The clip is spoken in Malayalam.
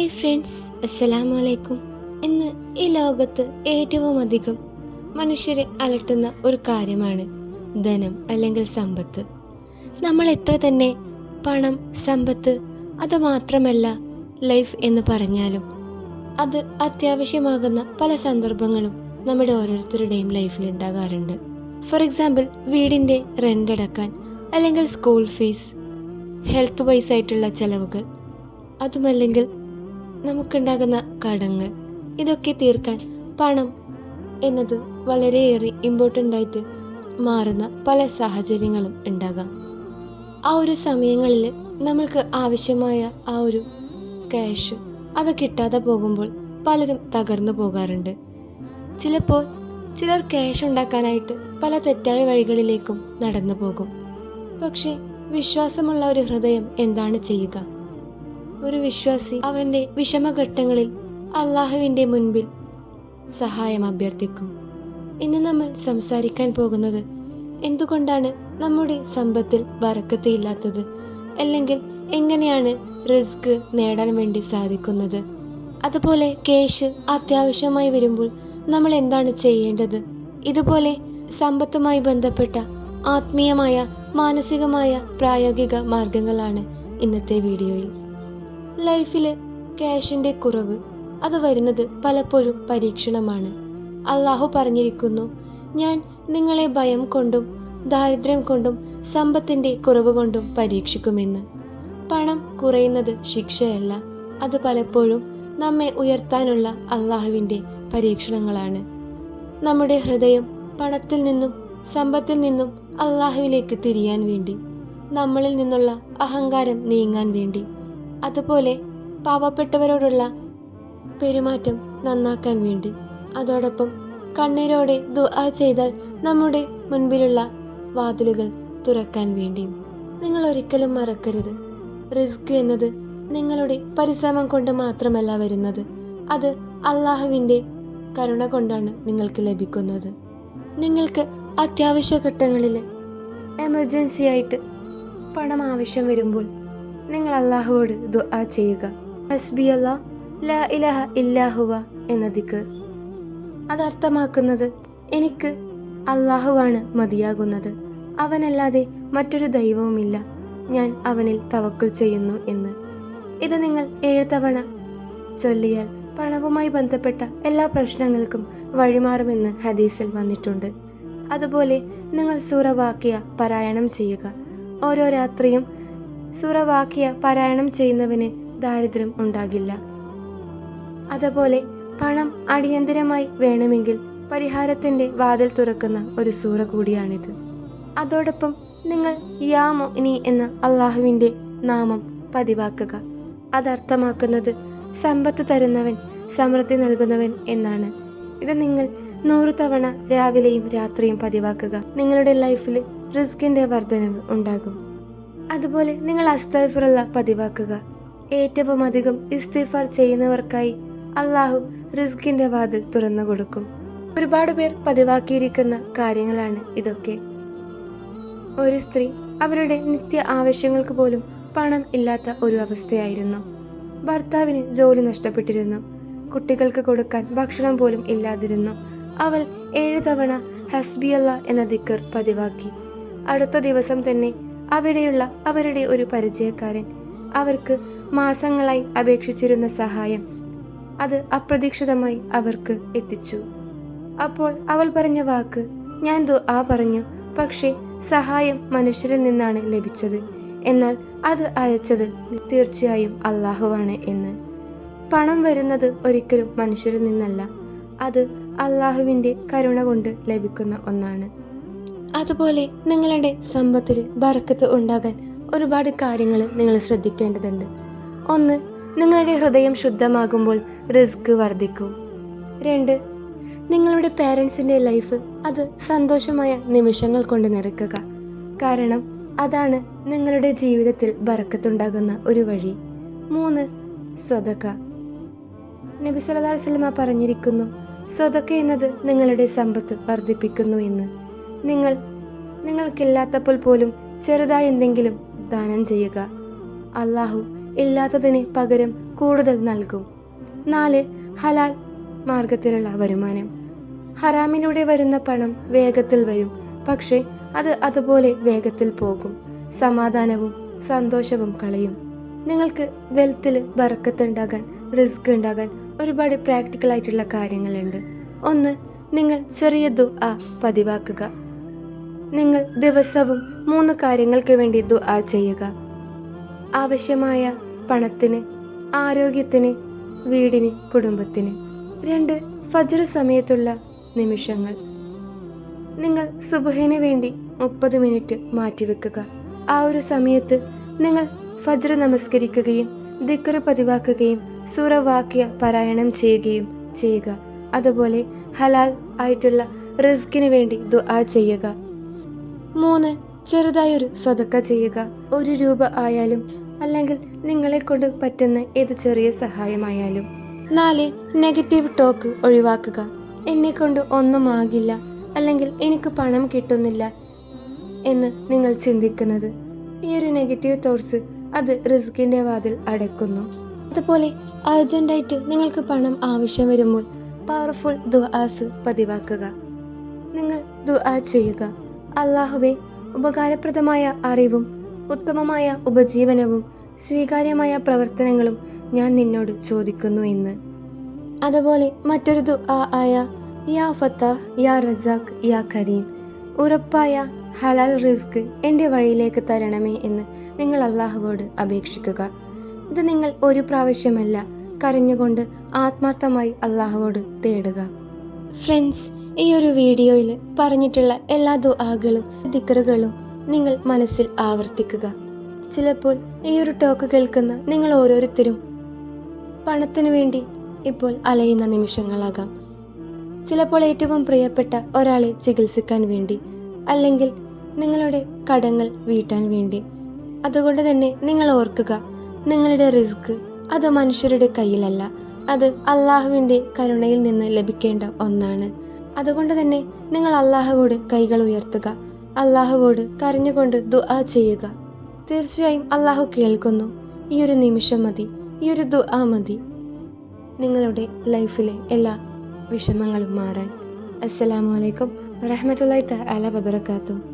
ഹേയ് ഫ്രണ്ട്സ് അസ്സലാമു അലൈക്കും ഇന്ന് ഈ ലോകത്ത് ഏറ്റവും അധികം മനുഷ്യരെ അലട്ടുന്ന ഒരു കാര്യമാണ് ധനം അല്ലെങ്കിൽ സമ്പത്ത്. നമ്മൾ എത്ര തന്നെ പണം സമ്പത്ത് അത് മാത്രമല്ല ലൈഫ് എന്ന് പറഞ്ഞാലും അത് അത്യാവശ്യമാകുന്ന പല സന്ദർഭങ്ങളും നമ്മുടെ ഓരോരുത്തരുടെയും ലൈഫിൽ ഉണ്ടാകാറുണ്ട്. ഫോർ എക്സാമ്പിൾ വീടിന്റെ റെന്റ് അടക്കാൻ അല്ലെങ്കിൽ സ്കൂൾ ഫീസ് ഹെൽത്ത് വൈസ് ആയിട്ടുള്ള ചെലവുകൾ അതുമല്ലെങ്കിൽ നമുക്കുണ്ടാകുന്ന കടങ്ങൾ. ഇതൊക്കെ തീർക്കാൻ പണം എന്നത് വളരെയേറെ ഇമ്പോർട്ടന്റ് ആയിട്ട് മാറുന്ന പല സാഹചര്യങ്ങളും ഉണ്ടാകാം. ആ ഒരു സമയങ്ങളിൽ നമ്മൾക്ക് ആവശ്യമായ ആ ഒരു ക്യാഷ് അത് കിട്ടാതെ പോകുമ്പോൾ പലരും തകർന്നു പോകാറുണ്ട്. ചിലപ്പോൾ ചിലർ ക്യാഷ് ഉണ്ടാക്കാനായിട്ട് പല തെറ്റായ വഴികളിലേക്കും നടന്നു പോകും. പക്ഷേ വിശ്വാസമുള്ള ഒരു ഹൃദയം എന്താണ് ചെയ്യുക? ഒരു വിശ്വാസി അവന്റെ വിഷമഘട്ടങ്ങളിൽ അള്ളാഹുവിന്റെ മുൻപിൽ സഹായം അഭ്യർത്ഥിക്കും. ഇന്ന് നമ്മൾ സംസാരിക്കാൻ പോകുന്നത് എന്തുകൊണ്ടാണ് നമ്മുടെ സമ്പത്തിൽ വറക്കത്തില്ലാത്തത് അല്ലെങ്കിൽ എങ്ങനെയാണ് റിസ്ക് നേടാൻ വേണ്ടി സാധിക്കുന്നത്? അതുപോലെ കേഷ് അത്യാവശ്യമായി വരുമ്പോൾ നമ്മൾ എന്താണ് ചെയ്യേണ്ടത്? ഇതുപോലെ സമ്പത്തുമായി ബന്ധപ്പെട്ട ആത്മീയമായ മാനസികമായ പ്രായോഗിക മാർഗങ്ങളാണ് ഇന്നത്തെ വീഡിയോയിൽ. ലൈഫിൽ ക്യാഷിന്റെ കുറവ് അത് വരുന്നത് പലപ്പോഴും പരീക്ഷണമാണ്. അള്ളാഹു പറഞ്ഞിരിക്കുന്നു ഞാൻ നിങ്ങളെ ഭയം കൊണ്ടും ദാരിദ്ര്യം കൊണ്ടും സമ്പത്തിന്റെ കുറവ് കൊണ്ടും പരീക്ഷിക്കുമെന്ന്. പണം കുറയുന്നത് ശിക്ഷയല്ല അത് പലപ്പോഴും നമ്മെ ഉയർത്താനുള്ള അള്ളാഹുവിന്റെ പരീക്ഷണങ്ങളാണ്. നമ്മുടെ ഹൃദയം പണത്തിൽ നിന്നും സമ്പത്തിൽ നിന്നും അള്ളാഹുവിലേക്ക് തിരിയാൻ വേണ്ടി നമ്മളിൽ നിന്നുള്ള അഹങ്കാരം നീങ്ങാൻ വേണ്ടി അതുപോലെ പാവപ്പെട്ടവരോടുള്ള പെരുമാറ്റം നന്നാക്കാൻ വേണ്ടി. അതോടൊപ്പം കണ്ണീരോടെ ദുആ ചെയ്താൽ നമ്മുടെ മുൻപിലുള്ള വാതിലുകൾ തുറക്കാൻ വേണ്ടിയും നിങ്ങൾ ഒരിക്കലും മറക്കരുത്. റിസ്ക് എന്നത് നിങ്ങളുടെ പരിശ്രമം കൊണ്ട് മാത്രമല്ല വരുന്നത്. അത് അള്ളാഹുവിന്റെ കരുണ കൊണ്ടാണ് നിങ്ങൾക്ക് ലഭിക്കുന്നത്. നിങ്ങൾക്ക് അത്യാവശ്യ ഘട്ടങ്ങളിൽ എമർജൻസി ആയിട്ട് പണം ആവശ്യം വരുമ്പോൾ നിങ്ങൾ അള്ളാഹുവോട് ദുആ ചെയ്യുക. ഹസ്ബി അല്ലാ ലാ ഇലഹ ഇല്ലാഹുവ എന്ന ദിക്കർ അത് അർത്ഥമാക്കുന്നത് എനിക്ക് അള്ളാഹുവാണ് മതിയാകുന്നത്. അവനല്ലാതെ മറ്റൊരു ദൈവവുമില്ല. ഞാൻ അവനിൽ തവക്കൽ ചെയ്യുന്നു എന്ന്. ഇത് നിങ്ങൾ ഏഴ് തവണ ചൊല്ലിയാൽ പണവുമായി ബന്ധപ്പെട്ട എല്ലാ പ്രശ്നങ്ങൾക്കും വഴിമാറുമെന്ന് ഹദീസിൽ വന്നിട്ടുണ്ട്. അതുപോലെ നിങ്ങൾ സൂറവാക്കിയ പാരായണം ചെയ്യുക. ഓരോ രാത്രിയും സൂറവാക്യ പാരായണം ചെയ്യുന്നവന് ദാരിദ്ര്യം ഉണ്ടാകില്ല. അതുപോലെ പണം അടിയന്തിരമായി വേണമെങ്കിൽ പരിഹാരത്തിന്റെ വാതിൽ തുറക്കുന്ന ഒരു സൂറ കൂടിയാണിത്. അതോടൊപ്പം നിങ്ങൾ യാമോ ഇനി എന്ന അള്ളാഹുവിന്റെ നാമം പതിവാക്കുക. അതർത്ഥമാക്കുന്നത് സമ്പത്ത് തരുന്നവൻ സമൃദ്ധി നൽകുന്നവൻ എന്നാണ്. ഇത് നിങ്ങൾ നൂറ് തവണ രാവിലെയും രാത്രിയും പതിവാക്കുക. നിങ്ങളുടെ ലൈഫിൽ റിസ്കിന്റെ വർധനവ് ഉണ്ടാകും. അതുപോലെ നിങ്ങൾ അസ്തഫറുള്ള പതിവാക്കുക. ഏറ്റവും അധികം ഇസ്തിഫാർ ചെയ്യുന്നവർക്കായി അള്ളാഹു റിസ്കിന്റെ വാതിൽ തുറന്നു കൊടുക്കും. ഒരുപാട് പേർ പതിവാക്കിയിരിക്കുന്ന കാര്യങ്ങളാണ് ഇതൊക്കെ. ഒരു സ്ത്രീ അവരുടെ നിത്യ ആവശ്യങ്ങൾക്ക് പോലും പണം ഇല്ലാത്ത ഒരു അവസ്ഥയായിരുന്നു. ഭർത്താവിന് ജോലി നഷ്ടപ്പെട്ടിരുന്നു. കുട്ടികൾക്ക് കൊടുക്കാൻ ഭക്ഷണം പോലും ഇല്ലാതിരുന്നു. അവൾ ഏഴ് തവണ ഹസ്ബിയല്ല എന്ന ദിക്കർ പതിവാക്കി. അടുത്ത ദിവസം തന്നെ അവിടെയുള്ള അവരുടെ ഒരു പരിചയക്കാരൻ. അവർക്ക് മാസങ്ങളായി അപേക്ഷിച്ചിരുന്ന സഹായം അത് അപ്രതീക്ഷിതമായി അവർക്ക് എത്തിച്ചു. അപ്പോൾ അവൾ പറഞ്ഞ വാക്ക് ഞാൻ ആ പറഞ്ഞു പക്ഷേ സഹായം മനുഷ്യരിൽ നിന്നാണ് ലഭിച്ചത്. എന്നാൽ അത് അയച്ചത് തീർച്ചയായും അള്ളാഹുവാണ് എന്ന്. പണം വരുന്നത് ഒരിക്കലും മനുഷ്യരിൽ നിന്നല്ല അത് അള്ളാഹുവിന്റെ കരുണ കൊണ്ട് ലഭിക്കുന്ന ഒന്നാണ്. അതുപോലെ നിങ്ങളുടെ സമ്പത്തിൽ ബറക്കത്ത് ഉണ്ടാകാൻ ഒരുപാട് കാര്യങ്ങൾ നിങ്ങൾ ശ്രദ്ധിക്കേണ്ടതുണ്ട്. ഒന്ന് നിങ്ങളുടെ ഹൃദയം ശുദ്ധമാകുമ്പോൾ റിസ്ക് വർദ്ധിക്കും. രണ്ട് നിങ്ങളുടെ പേരൻസിന്റെ ലൈഫ് അത് സന്തോഷമായ നിമിഷങ്ങൾ കൊണ്ട് നിറക്കുക കാരണം അതാണ് നിങ്ങളുടെ ജീവിതത്തിൽ ബറക്കത്തുണ്ടാകുന്ന ഒരു വഴി. മൂന്ന് സ്വതക്ക. നബി അലൈഹി പറഞ്ഞിരിക്കുന്നു സ്വതക്ക എന്നത് നിങ്ങളുടെ സമ്പത്ത് വർദ്ധിപ്പിക്കുന്നു എന്ന്. നിങ്ങൾ നിങ്ങൾക്കില്ലാത്തപ്പോൾ പോലും ചെറുതായി എന്തെങ്കിലും ദാനം ചെയ്യുക. അള്ളാഹു ഇല്ലാത്തതിന് പകരം കൂടുതൽ നൽകും. നാല് ഹലാൽ മാർഗത്തിലുള്ള വരുമാനം. ഹറാമിലൂടെ വരുന്ന പണം വേഗത്തിൽ വരും പക്ഷേ അത് അതുപോലെ വേഗത്തിൽ പോകും. സമാധാനവും സന്തോഷവും കളയും. നിങ്ങൾക്ക് വെൽത്തിൽ ബറക്കത്തുണ്ടാകാൻ റിസ്ക് ഉണ്ടാകാൻ ഒരുപാട് പ്രാക്ടിക്കൽ ആയിട്ടുള്ള കാര്യങ്ങളുണ്ട്. ഒന്ന് നിങ്ങൾ ചെറിയ ദു ആ പതിവാക്കുക. നിങ്ങൾ ദിവസവും മൂന്ന് കാര്യങ്ങൾക്ക് വേണ്ടി ദുആ ചെയ്യുക. ആവശ്യമായ പണത്തിന് ആരോഗ്യത്തിന് വീടിന് കുടുംബത്തിന്. രണ്ട് ഫജ്ർ സമയത്തുള്ള നിമിഷങ്ങൾ. നിങ്ങൾ സുബഹിന് വേണ്ടി മുപ്പത് മിനിറ്റ് മാറ്റിവെക്കുക. ആ ഒരു സമയത്ത് നിങ്ങൾ ഫജ്ർ നമസ്കരിക്കുകയും ദിക്കറ് പതിവാക്കുകയും സൂറവാക്യ പാരായണം ചെയ്യുകയും ചെയ്യുക. അതുപോലെ ഹലാൽ ആയിട്ടുള്ള റിസ്കിന് വേണ്ടി ദുആ ചെയ്യുക. മൂന്ന് ചെറുതായൊരു സ്വതക്ക ചെയ്യുക. ഒരു രൂപ ആയാലും അല്ലെങ്കിൽ നിങ്ങളെ കൊണ്ട് പറ്റുന്ന ഏത് ചെറിയ സഹായമായാലും. നാല് നെഗറ്റീവ് ടോക്ക് ഒഴിവാക്കുക. എന്നെ കൊണ്ട് ഒന്നും ആകില്ല അല്ലെങ്കിൽ എനിക്ക് പണം കിട്ടുന്നില്ല എന്ന് നിങ്ങൾ ചിന്തിക്കുന്നത്. ഈ ഒരു നെഗറ്റീവ് തോട്ട്സ് അത് റിസ്കിന്റെ വാതിൽ അടയ്ക്കുന്നു. അതുപോലെ അർജന്റായിട്ട് നിങ്ങൾക്ക് പണം ആവശ്യം വരുമ്പോൾ പവർഫുൾ ദുആസ് പതിവാക്കുക. നിങ്ങൾ ദുആ ചെയ്യുക. അള്ളാഹുവെ ഉപകാരപ്രദമായ അറിവും ഉത്തമമായ ഉപജീവനവും സ്വീകാര്യമായ പ്രവർത്തനങ്ങളും ഞാൻ നിന്നോട് ചോദിക്കുന്നു എന്ന് അതുപോലെ മറ്റൊരു ദുആ ആയ യാ ഫത്താഹ് യാ റസാഖ് യാ കരീം ഉറപ്പായ ഹലാൽ റിസ്ക് എന്റെ വഴിയിലേക്ക് തരണമേ എന്ന് നിങ്ങൾ അള്ളാഹുവോട് അപേക്ഷിക്കുക. ഇത് നിങ്ങൾ ഒരു പ്രാവശ്യമല്ല കരഞ്ഞുകൊണ്ട് ആത്മാർത്ഥമായി അള്ളാഹുവോട് തേടുക. ഫ്രണ്ട്സ് ഈ ഒരു വീഡിയോയിൽ പറഞ്ഞിട്ടുള്ള എല്ലാ ദുആകളും ദിക്കറുകളും നിങ്ങൾ മനസ്സിൽ ആവർത്തിക്കുക. ചിലപ്പോൾ ഈ ഒരു ടോക്ക് കേൾക്കുന്ന നിങ്ങൾ ഓരോരുത്തരും പണത്തിനു വേണ്ടി ഇപ്പോൾ അലയുന്ന നിമിഷങ്ങളാകാം. ചിലപ്പോൾ ഏറ്റവും പ്രിയപ്പെട്ട ഒരാളെ ചികിത്സിക്കാൻ വേണ്ടി അല്ലെങ്കിൽ നിങ്ങളുടെ കടങ്ങൾ വീട്ടാൻ വേണ്ടി. അതുകൊണ്ട് തന്നെ നിങ്ങൾ ഓർക്കുക നിങ്ങളുടെ റിസ്ക് അത് മനുഷ്യരുടെ കയ്യിലല്ല. അത് അള്ളാഹുവിന്റെ കരുണയിൽ നിന്ന് ലഭിക്കേണ്ട ഒന്നാണ്. അതുകൊണ്ട് തന്നെ നിങ്ങൾ അള്ളാഹുവോട് കൈകൾ ഉയർത്തുക. അള്ളാഹുവോട് കരഞ്ഞുകൊണ്ട് ദുആ ചെയ്യുക. തീർച്ചയായും അള്ളാഹു കേൾക്കുന്നു. ഈ ഒരു നിമിഷം മതി. ഈ ഒരു ദുആ മതി. നിങ്ങളുടെ ലൈഫിലെ എല്ലാ വിഷമങ്ങളും മാറാൻ. അസ്സലാമു അലൈക്കും വറഹ്മത്തുള്ളാഹി തആല വബറകാതുഹു.